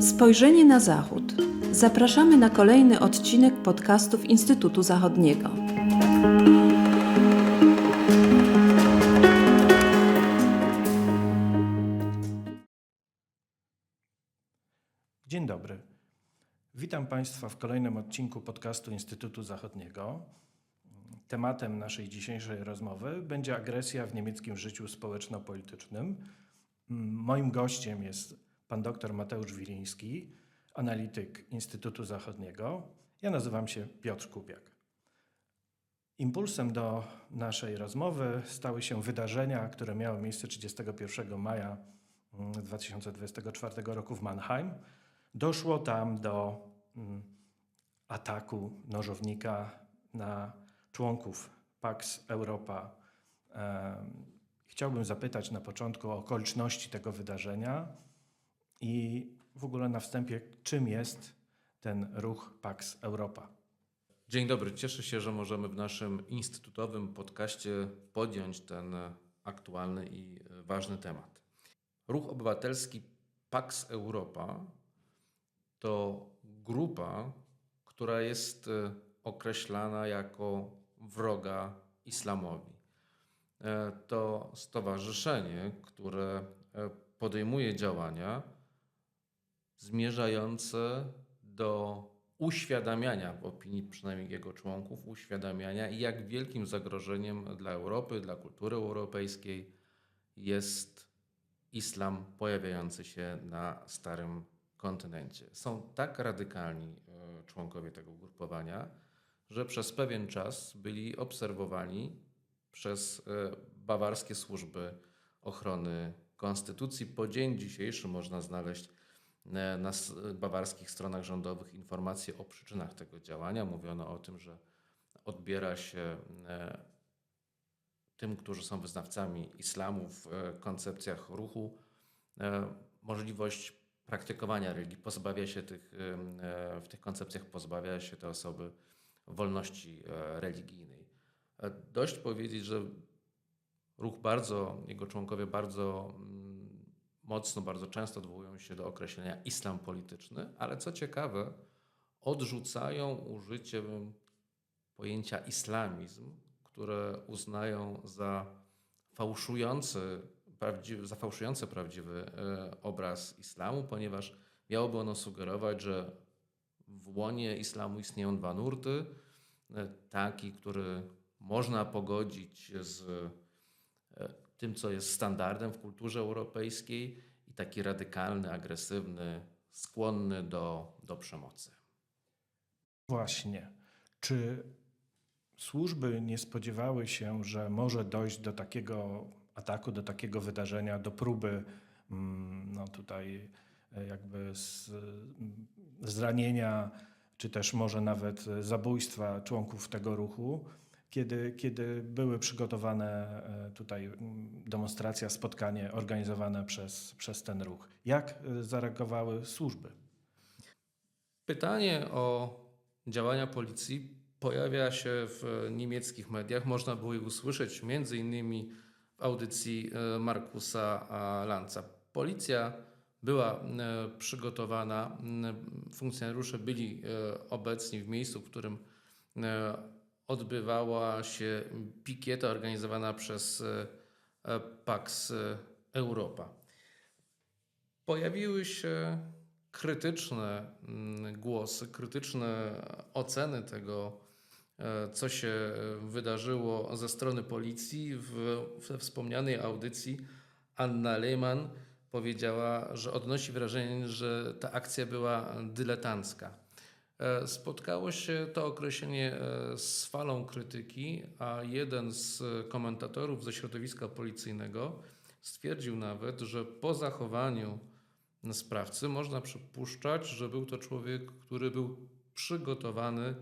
Spojrzenie na Zachód. Zapraszamy na kolejny odcinek podcastów Instytutu Zachodniego. Dzień dobry. Witam Państwa w kolejnym odcinku podcastu Instytutu Zachodniego. Tematem naszej dzisiejszej rozmowy będzie agresja w niemieckim życiu społeczno-politycznym. Moim gościem jest pan dr Mateusz Wiliński, analityk Instytutu Zachodniego. Ja nazywam się Piotr Kubiak. Impulsem do naszej rozmowy stały się wydarzenia, które miały miejsce 31 maja mm, 2024 roku w Mannheim. Doszło tam do mm, ataku nożownika na członków Pax Europa. Chciałbym zapytać na początku o okoliczności tego wydarzenia i w ogóle na wstępie, czym jest ten ruch Pax Europa. Dzień dobry, cieszę się, że możemy w naszym instytutowym podcaście podjąć ten aktualny i ważny temat. Ruch obywatelski Pax Europa to grupa, która jest określana jako wroga islamowi. E, To stowarzyszenie, które e, podejmuje działania zmierzające do uświadamiania w opinii przynajmniej jego członków, uświadamiania jak wielkim zagrożeniem dla Europy, dla kultury europejskiej jest islam pojawiający się na starym kontynencie. Są tak radykalni e, członkowie tego ugrupowania, że przez pewien czas byli obserwowani przez e, bawarskie służby ochrony konstytucji. Po dzień dzisiejszy można znaleźć e, na bawarskich stronach rządowych informacje o przyczynach tego działania. Mówiono o tym, że odbiera się e, tym, którzy są wyznawcami islamu w koncepcjach ruchu, możliwość praktykowania religii. Pozbawia się tych, w tych koncepcjach pozbawia się te osoby wolności e, religijnej. E, Dość powiedzieć, że ruch bardzo, jego członkowie bardzo mm, mocno, bardzo często odwołują się do określenia islam polityczny, ale co ciekawe, odrzucają użycie pojęcia islamizm, które uznają za fałszujący, prawdziwy, za fałszujący prawdziwy e, obraz islamu, ponieważ miałoby ono sugerować, że w łonie islamu istnieją dwa nurty. E, Taki, który można pogodzić z e, tym, co jest standardem w kulturze europejskiej, i taki radykalny, agresywny, skłonny do, do przemocy. Właśnie. Czy służby nie spodziewały się, że może dojść do takiego ataku, do takiego wydarzenia, do próby mm, no tutaj jakby z, zranienia, czy też może nawet e, zabójstwa członków tego ruchu, kiedy, kiedy były przygotowane e, tutaj mm, demonstracja, spotkanie organizowane przez, przez ten ruch? Jak e, zareagowały służby? Pytanie o działania policji pojawia się w niemieckich mediach. Można było je usłyszeć między innymi w audycji e, Markusa Lanza. Policja była e, przygotowana, funkcjonariusze byli e, obecni w miejscu, w którym e, odbywała się pikieta organizowana przez Pax Europa. Pojawiły się krytyczne głosy, krytyczne oceny tego, co się wydarzyło ze strony policji. W, we wspomnianej audycji Anna Lehmann powiedziała, że odnosi wrażenie, że ta akcja była dyletancka. E, Spotkało się to określenie e, z falą krytyki, a jeden z komentatorów ze środowiska policyjnego stwierdził nawet, że po zachowaniu sprawcy można przypuszczać, że był to człowiek, który był przygotowany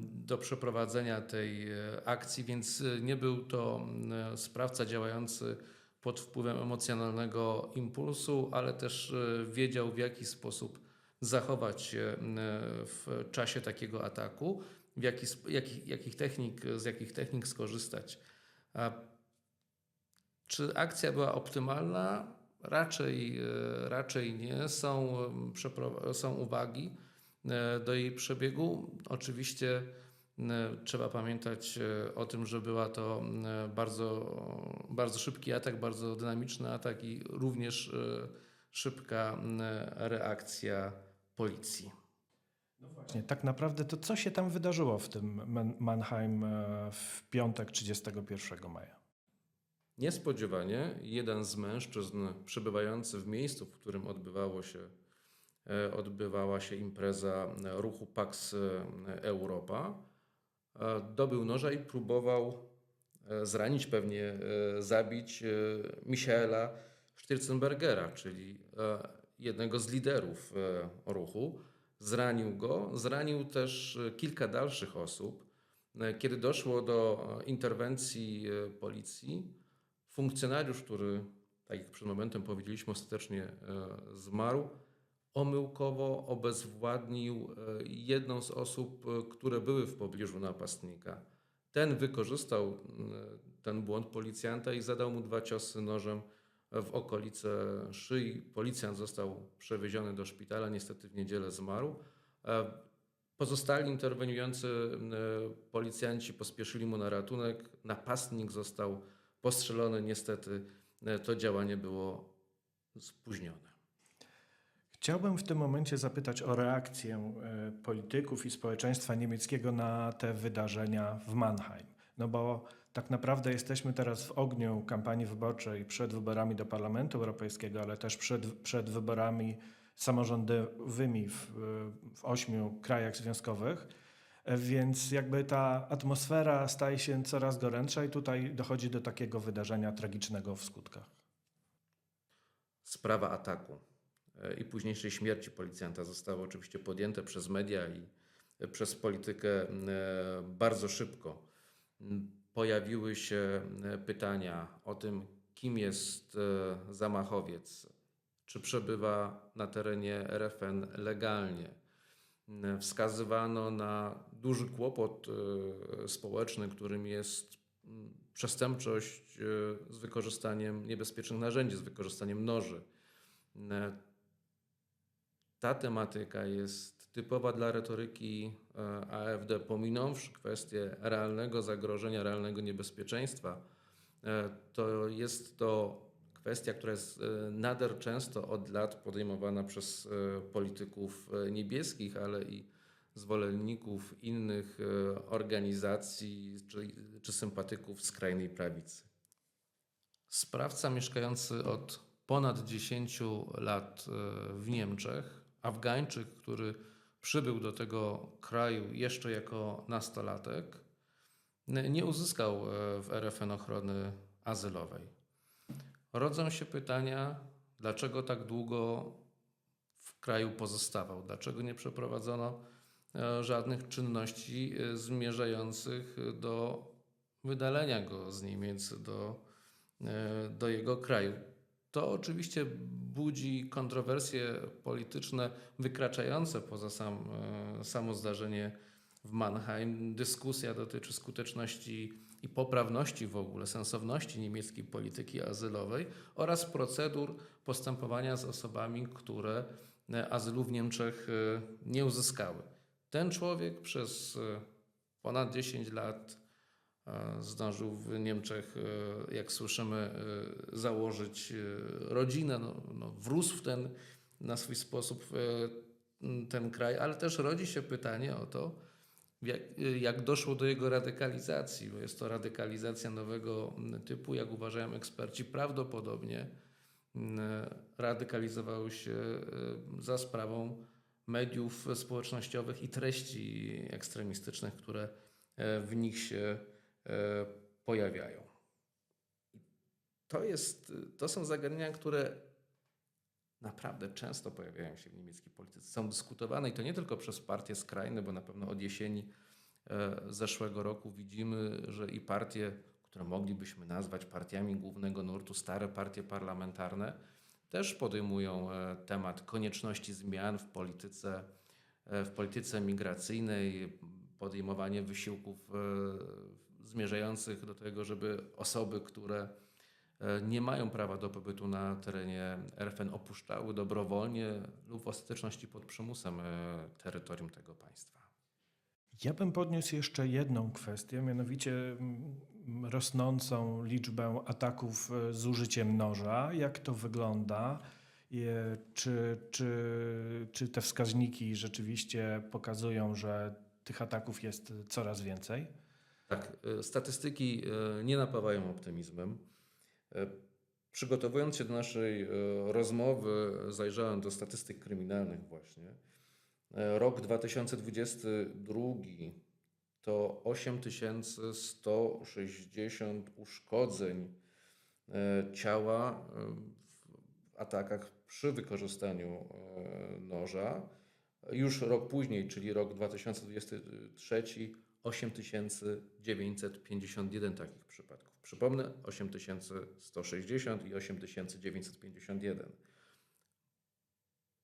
do przeprowadzenia tej e, akcji, więc nie był to sprawca działający pod wpływem emocjonalnego impulsu, ale też e, wiedział w jaki sposób zachować się mm, w czasie takiego ataku, w jaki, sp- jakich, technik, z jakich technik skorzystać. A Czy akcja była optymalna? Raczej, e, raczej nie. Są, są uwagi e, do jej przebiegu. Oczywiście e, trzeba pamiętać e, o tym, że była to e, bardzo, bardzo szybki atak, bardzo dynamiczny atak i również e, szybka e, reakcja policji. Właśnie, tak naprawdę to co się tam wydarzyło w tym Man- Mannheim e, w piątek 31 maja? Niespodziewanie jeden z mężczyzn przebywający w miejscu, w którym odbywało się, e, odbywała się impreza e, ruchu Pax e, Europa, e, dobył noża i próbował e, zranić, pewnie e, zabić e, Michaela Stirzenbergera, czyli jednego z liderów ruchu. Zranił go, zranił też kilka dalszych osób. Kiedy doszło do interwencji policji, funkcjonariusz, który, tak jak przed momentem powiedzieliśmy, ostatecznie zmarł, omyłkowo obezwładnił e, jedną z osób, e, które były w pobliżu napastnika. Ten wykorzystał e, ten błąd policjanta i zadał mu dwa ciosy nożem w okolice szyi. Policjant został przewieziony do szpitala, niestety w niedzielę zmarł. Pozostali interweniujący policjanci pospieszyli mu na ratunek. Napastnik został postrzelony. Niestety to działanie było spóźnione. Chciałbym w tym momencie zapytać o reakcję e, polityków i społeczeństwa niemieckiego na te wydarzenia w Mannheim. No bo tak naprawdę jesteśmy teraz w ogniu kampanii wyborczej przed wyborami do Parlamentu Europejskiego, ale też przed, przed wyborami samorządowymi w, w ośmiu krajach związkowych. E, Więc jakby ta atmosfera staje się coraz gorętsza i tutaj dochodzi do takiego wydarzenia tragicznego w skutkach. Sprawa ataku i późniejszej śmierci policjanta zostały oczywiście podjęte przez media i przez politykę e, bardzo szybko. Pojawiły się e, pytania o tym, kim jest e, zamachowiec, czy przebywa na terenie RFN legalnie. Wskazywano na duży kłopot społeczny, którym jest przestępczość z wykorzystaniem niebezpiecznych narzędzi, z wykorzystaniem noży. Ta tematyka jest typowa dla retoryki e, AfD, pominąwszy kwestię realnego zagrożenia, realnego niebezpieczeństwa. e, To jest to kwestia, która jest e, nader często od lat podejmowana przez polityków niebieskich, ale i zwolenników innych organizacji czy, czy sympatyków skrajnej prawicy. Sprawca mieszkający od ponad 10 lat w Niemczech, Afgańczyk, który przybył do tego kraju jeszcze jako nastolatek, nie uzyskał e, w RFN ochrony azylowej. Rodzą się pytania, dlaczego tak długo w kraju pozostawał, dlaczego nie przeprowadzono e, żadnych czynności e, zmierzających do wydalenia go z Niemiec do, do jego kraju. To oczywiście budzi kontrowersje polityczne wykraczające poza sam, e, samo zdarzenie w Mannheim. Dyskusja dotyczy skuteczności i poprawności w ogóle, sensowności niemieckiej polityki azylowej oraz procedur postępowania z osobami, które e, azylu w Niemczech e, nie uzyskały. Ten człowiek przez ponad 10 lat e, zdążył w Niemczech, e, jak słyszymy, e, założyć rodzinę, no, no, wrósł w ten na swój sposób ten kraj, ale też rodzi się pytanie o to, jak, jak doszło do jego radykalizacji, bo jest to radykalizacja nowego typu, jak uważają eksperci, prawdopodobnie m, radykalizowały się za sprawą mediów społecznościowych i treści ekstremistycznych, które w nich się pojawiają. To, jest, to są zagadnienia, które naprawdę często pojawiają się w niemieckiej polityce. Są dyskutowane i to nie tylko przez partie skrajne, bo na pewno od jesieni e, zeszłego roku widzimy, że i partie, które moglibyśmy nazwać partiami głównego nurtu, stare partie parlamentarne, też podejmują e, temat konieczności zmian w polityce, e, w polityce migracyjnej, podejmowanie wysiłków e, zmierzających do tego, żeby osoby, które e, nie mają prawa do pobytu na terenie RFN, opuszczały dobrowolnie lub w ostateczności pod przymusem e, terytorium tego państwa. Ja bym podniósł jeszcze jedną kwestię, mianowicie mm, rosnącą liczbę ataków e, z użyciem noża. Jak to wygląda? Czy, czy, czy te wskaźniki rzeczywiście pokazują, że tych ataków jest coraz więcej? Tak, e, statystyki e, nie napawają optymizmem. E, Przygotowując się do naszej rozmowy, zajrzałem do statystyk kryminalnych właśnie. Rok 2022 to 8160 uszkodzeń ciała w atakach przy wykorzystaniu noża. Już rok później, czyli rok 2023, 8951 takich przypadków. Przypomnę, 8160 i 8951.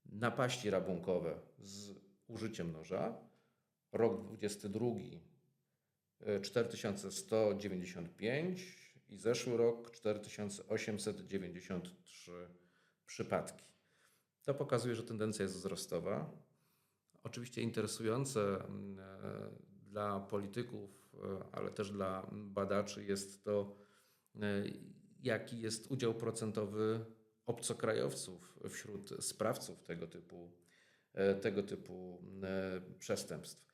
Napaści rabunkowe z użyciem noża. Rok 22 e, 4195 i zeszły rok 4893 przypadki. To pokazuje, że tendencja jest wzrostowa. Oczywiście interesujące mm, e, dla polityków, e, ale też dla badaczy jest to, e, jaki jest udział procentowy obcokrajowców wśród sprawców tego typu, e, tego typu przestępstw.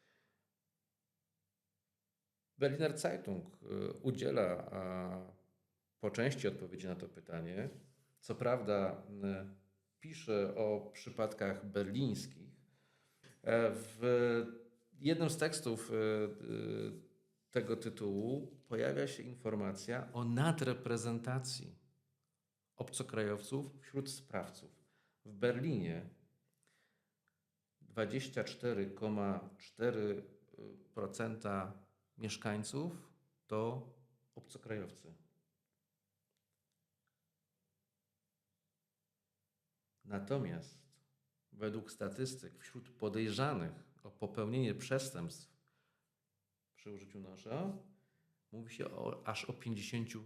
Berliner Zeitung udziela po części odpowiedzi na to pytanie. Co prawda pisze o przypadkach berlińskich. W jednym z tekstów e, e, tego tytułu pojawia się informacja o nadreprezentacji obcokrajowców wśród sprawców. W Berlinie 24,4% mieszkańców to obcokrajowcy. Natomiast według statystyk wśród podejrzanych o popełnienie przestępstw przy użyciu noża mówi się o, aż o 53%.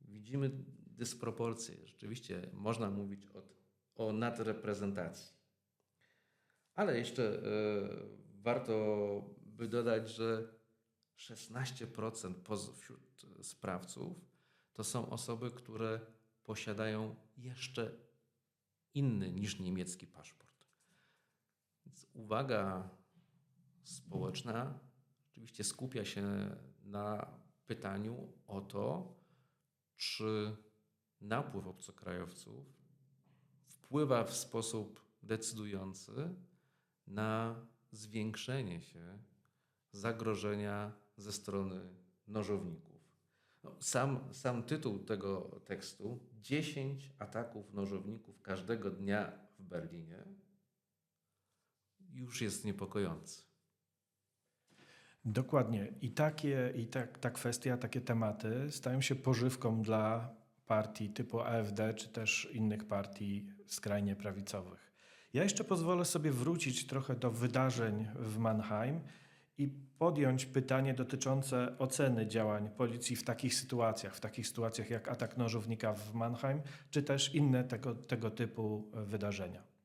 Widzimy dysproporcje. Rzeczywiście można mówić o, o nadreprezentacji. Ale jeszcze e, warto by dodać, że 16% poz- wśród sprawców to są osoby, które posiadają jeszcze inny niż niemiecki paszport. Więc uwaga społeczna oczywiście skupia się na pytaniu o to, czy napływ obcokrajowców wpływa w sposób decydujący na zwiększenie się zagrożenia ze strony nożowników. No, sam, sam tytuł tego tekstu 10 ataków nożowników każdego dnia w Berlinie już jest niepokojący. Dokładnie. I, takie, i tak, ta kwestia, takie tematy stają się pożywką dla partii typu AfD, czy też innych partii skrajnie prawicowych. Ja jeszcze pozwolę sobie wrócić trochę do wydarzeń w Mannheim i podjąć pytanie dotyczące oceny działań policji w takich sytuacjach, w takich sytuacjach jak atak nożownika w Mannheim, czy też inne tego, tego typu wydarzenia.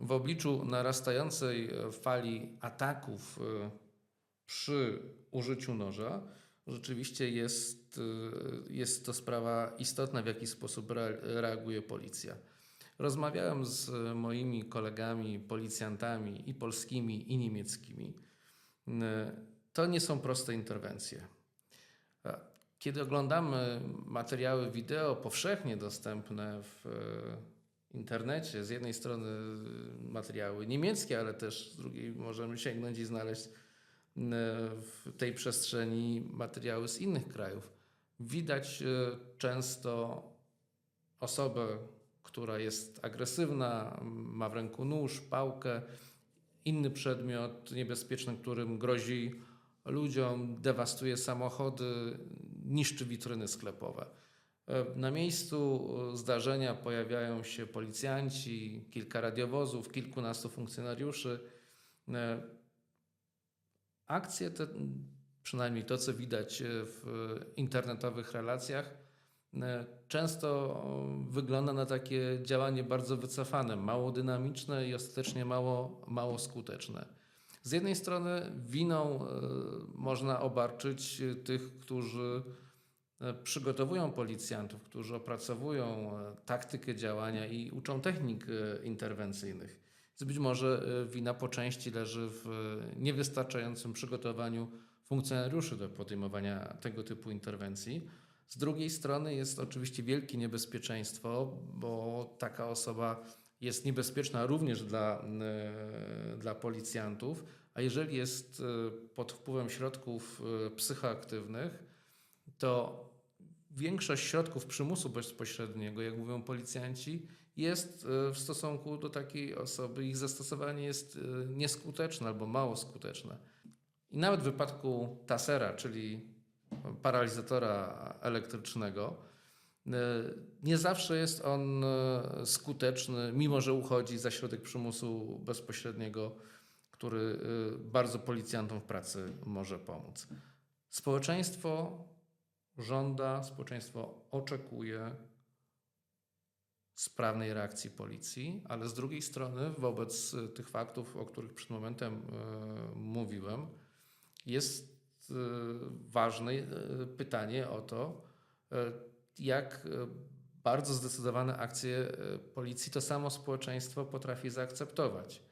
W obliczu narastającej e, fali ataków e, przy użyciu noża, rzeczywiście jest, e, jest to sprawa istotna, w jaki sposób rea- reaguje policja. Rozmawiałem z moimi kolegami, policjantami i polskimi, i niemieckimi. To nie są proste interwencje. Kiedy oglądamy materiały wideo powszechnie dostępne w internecie, z jednej strony materiały niemieckie, ale też z drugiej możemy sięgnąć i znaleźć e, w tej przestrzeni materiały z innych krajów. Widać e, często osobę, która jest agresywna, ma w ręku nóż, pałkę, inny przedmiot niebezpieczny, którym grozi ludziom, dewastuje samochody, niszczy witryny sklepowe. E, Na miejscu e, zdarzenia pojawiają się policjanci, kilka radiowozów, kilkunastu funkcjonariuszy. E, Akcje te przynajmniej to, co widać w internetowych relacjach, często wygląda na takie działanie bardzo wycofane, mało dynamiczne i ostatecznie mało, mało skuteczne. Z jednej strony winą można obarczyć tych, którzy przygotowują policjantów, którzy opracowują e, taktykę działania i uczą technik e, interwencyjnych. Więc być może e, wina po części leży w e, niewystarczającym przygotowaniu funkcjonariuszy do podejmowania tego typu interwencji. Z drugiej strony jest oczywiście wielkie niebezpieczeństwo, bo taka osoba jest niebezpieczna również dla, e, dla policjantów, a jeżeli jest e, pod wpływem środków e, psychoaktywnych, to większość środków przymusu bezpośredniego, jak mówią policjanci, jest e, w stosunku do takiej osoby, ich zastosowanie jest e, nieskuteczne albo mało skuteczne. I nawet w wypadku tasera, czyli paralizatora elektrycznego, e, nie zawsze jest on skuteczny, mimo że uchodzi za środek przymusu bezpośredniego, który bardzo policjantom w pracy może pomóc. Społeczeństwo żąda, społeczeństwo oczekuje sprawnej reakcji policji, ale z drugiej strony, wobec e, tych faktów, o których przed momentem e, mówiłem, jest e, ważne pytanie o to, jak bardzo zdecydowane akcje policji to samo społeczeństwo potrafi zaakceptować.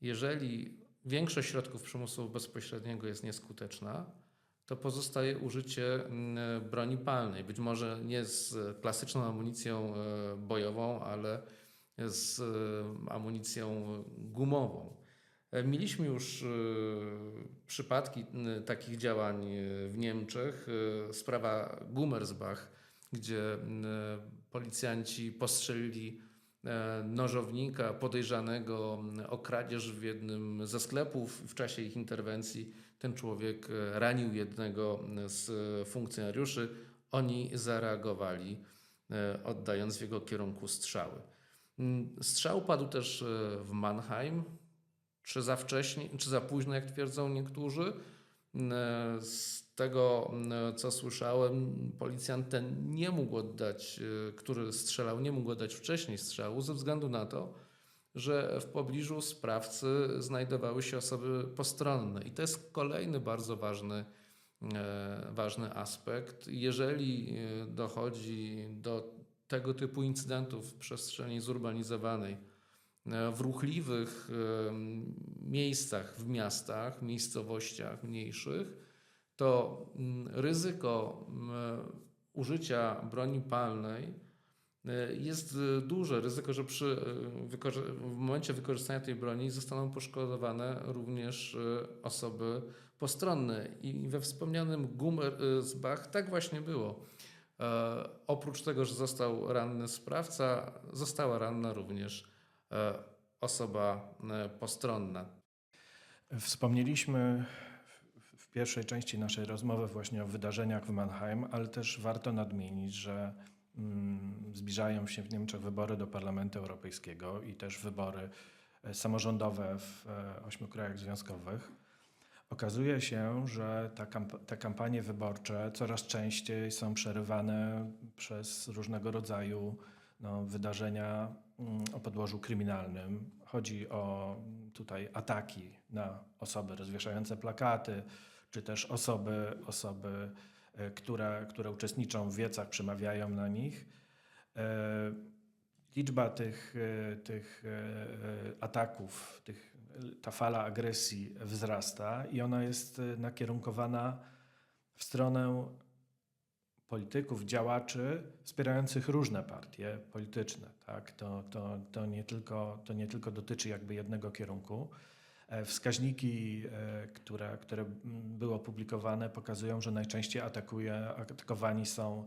Jeżeli większość środków przymusu bezpośredniego jest nieskuteczna, to pozostaje użycie mm, broni palnej. Być może nie z klasyczną amunicją e, bojową, ale z e, amunicją gumową. E, Mieliśmy już e, przypadki takich działań e, w Niemczech. E, Sprawa Gummersbach, gdzie policjanci postrzelili e, nożownika podejrzanego o kradzież w jednym ze sklepów. W czasie ich interwencji ten człowiek e, ranił jednego z e, funkcjonariuszy. Oni zareagowali, e, oddając w jego kierunku strzały. Mm, Strzał padł też e, w Mannheim, czy za wcześnie, czy za późno, jak twierdzą niektórzy. E, Z tego, m, co słyszałem, policjant ten nie mógł oddać, e, który strzelał, nie mógł oddać wcześniej strzału, ze względu na to, że w pobliżu sprawcy znajdowały się osoby postronne. I to jest kolejny bardzo ważny, e, ważny aspekt. Jeżeli e, dochodzi do tego typu incydentów w przestrzeni zurbanizowanej, e, w ruchliwych miejscach, w miastach, miejscowościach mniejszych, to mm, ryzyko użycia broni palnej jest e, duże. Ryzyko, że przy, e, w momencie wykorzystania tej broni zostaną poszkodowane również e, osoby postronne. I we wspomnianym Gummersbach tak właśnie było. E, oprócz tego, że został ranny sprawca, została ranna również e, osoba e, postronna. Wspomnieliśmy w- pierwszej części naszej rozmowy właśnie o wydarzeniach w Mannheim, ale też warto nadmienić, że zbliżają się w Niemczech wybory do Parlamentu Europejskiego i też wybory e, samorządowe w e, ośmiu krajach związkowych. Okazuje się, że ta kamp- te kampanie wyborcze coraz częściej są przerywane przez różnego rodzaju no, wydarzenia mm, o podłożu kryminalnym. Chodzi o mm, tutaj ataki na osoby rozwieszające plakaty, czy też osoby, osoby które, które uczestniczą w wiecach, przemawiają na nich. E, Liczba tych, e, tych e, e, ataków, tych, ta fala agresji wzrasta i ona jest e, nakierunkowana w stronę polityków, działaczy wspierających różne partie polityczne. Tak? To, to, to, nie tylko, to nie tylko dotyczy jakby jednego kierunku. E, Wskaźniki, e, które, które mm, były opublikowane, pokazują, że najczęściej atakuje, atakowani są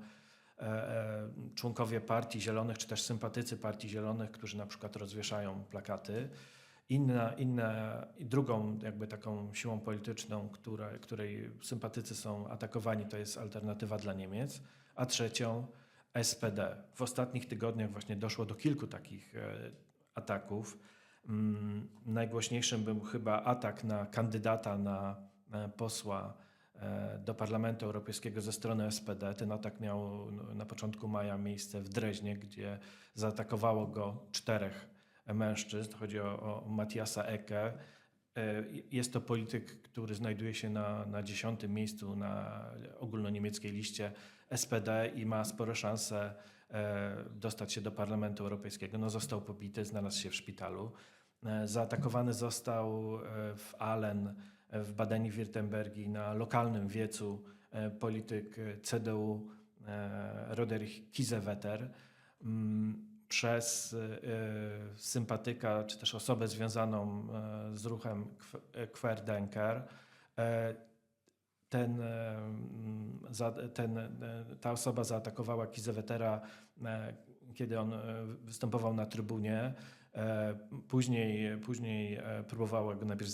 e, członkowie Partii Zielonych, czy też sympatycy Partii Zielonych, którzy na przykład rozwieszają plakaty. Inna, inna, drugą jakby taką siłą polityczną, która, której sympatycy są atakowani, to jest Alternatywa dla Niemiec, a trzecią SPD. W ostatnich tygodniach właśnie doszło do kilku takich ataków. Najgłośniejszym był chyba atak na kandydata na e, posła e, do Parlamentu Europejskiego ze strony SPD. Ten atak miał no, na początku maja miejsce w Dreźnie, gdzie zaatakowało go czterech mężczyzn. Chodzi o, o Matiasa Eke. Jest to polityk, który znajduje się na, na dziesiątym miejscu na ogólnoniemieckiej liście SPD i ma spore szanse e, dostać się do Parlamentu Europejskiego. No, został pobity, znalazł się w szpitalu. E, Zaatakowany został e, w Aalen e, w Badeni-Württembergi na lokalnym wiecu polityk CDU Roderich Kiesewetter mm, przez sympatyka czy też osobę związaną z ruchem Querdenker. Ten, ten, ta osoba zaatakowała Kizewetera, kiedy on występował na trybunie. E, Później, później e, próbowała go najpierw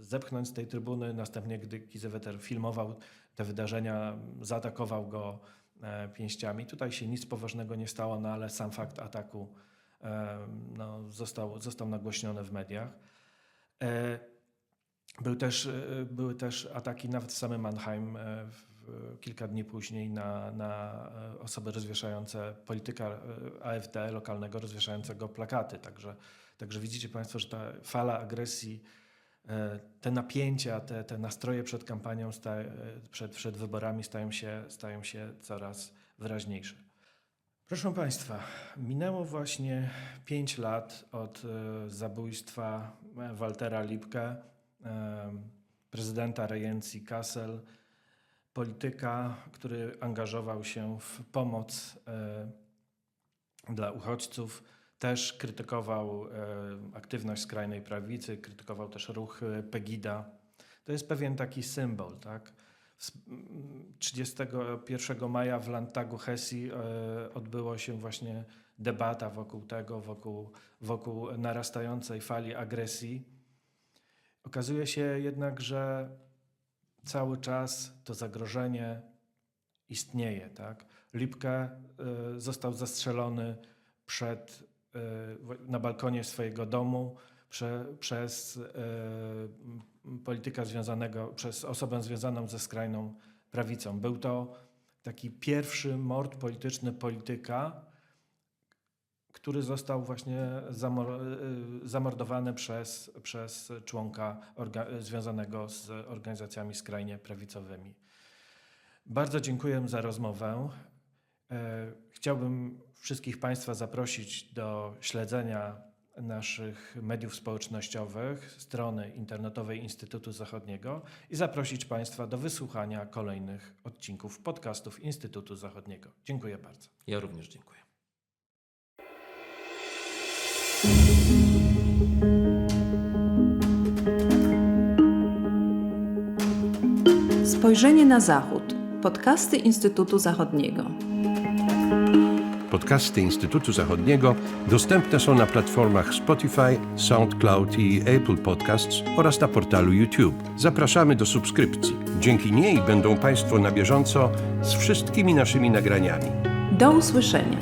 zepchnąć z tej trybuny, następnie, gdy Kizeweter filmował te wydarzenia, zaatakował go e, pięściami. Tutaj się nic poważnego nie stało, no ale sam fakt ataku no, został, został nagłośniony w mediach. Był też, były też ataki nawet w samym Mannheim kilka dni później na, na e, osoby rozwieszające, polityka e, AfD lokalnego rozwieszającego plakaty. Także, także widzicie Państwo, że ta fala agresji, e, te napięcia, te, te nastroje przed kampanią, sta, przed, przed wyborami stają się, stają się coraz wyraźniejsze. Proszę Państwa, minęło właśnie pięć lat od zabójstwa Waltera Lipke, e, prezydenta rejencji Kassel, polityka, który angażował się w pomoc e, dla uchodźców, też krytykował e, aktywność skrajnej prawicy, krytykował też ruch e, Pegida. To jest pewien taki symbol, tak? W- m, 31 maja w Landtagu Hesji odbyło się właśnie debata wokół tego, wokół, wokół narastającej fali agresji. Okazuje się jednak, że cały czas to zagrożenie istnieje. Tak? Lipke y, został zastrzelony przed, w- na balkonie swojego domu prze, przez m, polityka związanego, przez osobę związaną ze skrajną prawicą. Był to taki pierwszy mord polityczny polityka, który został właśnie zamor- y, zamordowany przez, przez członka związanego z organizacjami skrajnie prawicowymi. Bardzo dziękuję za rozmowę. E, Chciałbym wszystkich Państwa zaprosić do śledzenia naszych mediów społecznościowych, strony internetowej Instytutu Zachodniego i zaprosić Państwa do wysłuchania kolejnych odcinków podcastów Instytutu Zachodniego. Dziękuję bardzo. Ja również dziękuję. Spojrzenie na Zachód. Podcasty Instytutu Zachodniego. Podcasty Instytutu Zachodniego dostępne są na platformach Spotify, SoundCloud i Apple Podcasts oraz na portalu YouTube. Zapraszamy do subskrypcji. Dzięki niej będą Państwo na bieżąco z wszystkimi naszymi nagraniami. Do usłyszenia.